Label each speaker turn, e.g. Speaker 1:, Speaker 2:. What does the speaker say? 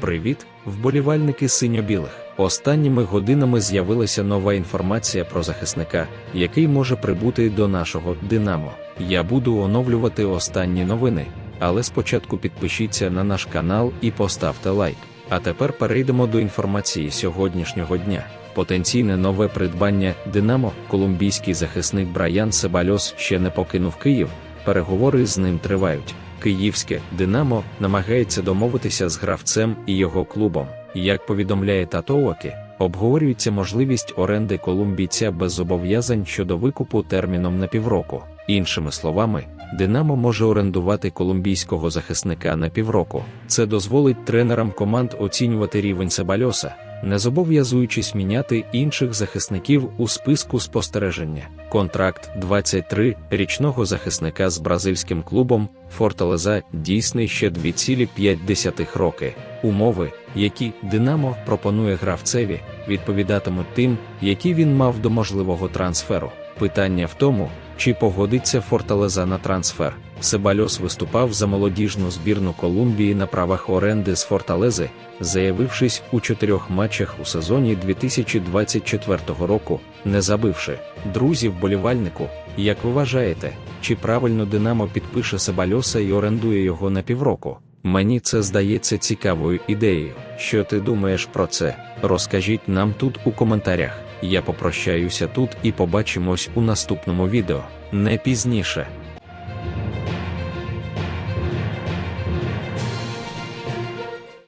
Speaker 1: Привіт, вболівальники синьо-білих. Останніми годинами з'явилася нова інформація про захисника, який може прибути до нашого Динамо. Я буду оновлювати останні новини, але спочатку підпишіться на наш канал і поставте лайк. А тепер перейдемо до інформації сьогоднішнього дня. Потенційне нове придбання Динамо, колумбійський захисник Браян Себальос ще не покинув Київ. Переговори з ним тривають. Київське Динамо намагається домовитися з гравцем і його клубом. Як повідомляє Татоокі, обговорюється можливість оренди колумбійця без зобов'язань щодо викупу терміном на півроку. Іншими словами, Динамо може орендувати колумбійського захисника на півроку. Це дозволить тренерам команд оцінювати рівень Себальоса, не зобов'язуючись міняти інших захисників у списку спостереження. Контракт 23-річного захисника з бразильським клубом Форталеза дійсний ще 2,5 роки. Умови, які Динамо пропонує гравцеві, відповідатимуть тим, які він мав до можливого трансферу. Питання в тому, чи погодиться Форталеза на трансфер. Себальос виступав за молодіжну збірну Колумбії на правах оренди з Форталези, заявившись у чотирьох матчах у сезоні 2024 року, не забивши. Друзі вболівальнику, як ви вважаєте, чи правильно Динамо підпише Себальоса і орендує його на півроку? Мені це здається цікавою ідеєю. Що ти думаєш про це? Розкажіть нам тут у коментарях. Я попрощаюся тут і побачимось у наступному відео не пізніше.